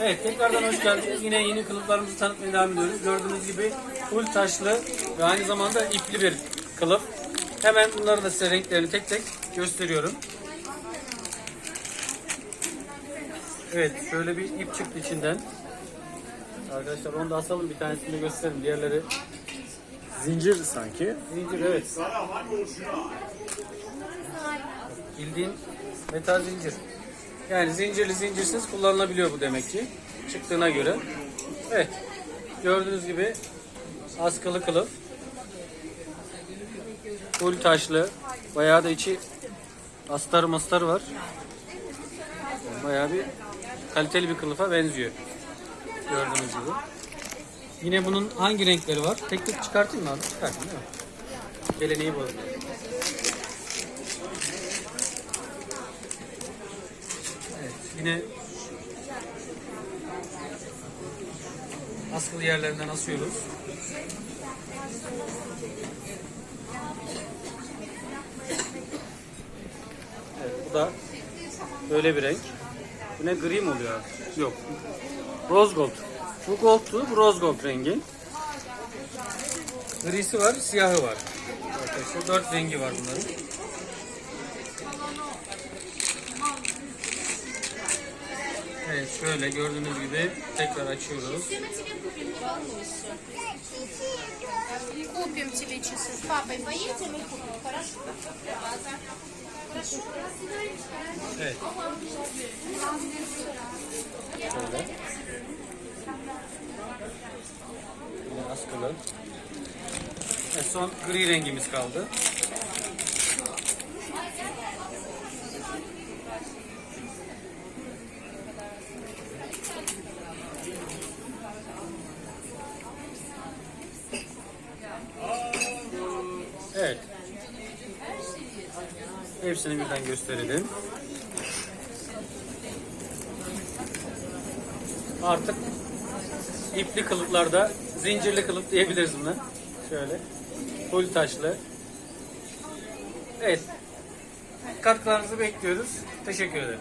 Evet tekrardan hoş geldiniz. Yine yeni kılıflarımızı tanıtmaya devam ediyoruz. Gördüğünüz gibi full taşlı ve aynı zamanda ipli bir kılıf. Hemen bunları da size renklerini tek tek gösteriyorum. Evet şöyle bir ip çıktı içinden. Arkadaşlar onu da asalım bir tanesini de gösterelim. Diğerleri Zincir sanki. zincir evet. Bildiğin metal zincir. Yani zincirli zincirsiz kullanılabiliyor bu demek ki. Çıktığına göre. Evet. Gördüğünüz gibi askılı kılıf. Full taşlı. Bayağı da içi astar mastar var. Bayağı bir kaliteli bir kılıfa benziyor. Gördüğünüz gibi. Yine bunun hangi renkleri var? Tek tek çıkartayım mı abi? Çıkartayım değil mi? Geleneği bozmuyor. Evet, yine askılı yerlerinden asıyoruz. Evet, bu da böyle bir renk. Bu ne gri mi oluyor? Yok. Rose gold. Bu goldtu, bu rose gold rengi. Grisi var, siyahı var. Arkadaşlar dört rengi var bunların. Evet şöyle gördüğünüz gibi tekrar açıyoruz. Купим тебе часы. С папой поедем и купим, хорошо? Хорошо. Evet. Şöyle. Yine askılı. Evet, son gri rengimiz kaldı. Hepsini birden gösterelim. Artık ipli kılıflarda zincirli kılıf diyebiliriz buna. Şöyle. Full taşlı. Evet. Katkılarınızı bekliyoruz. Teşekkür ederim.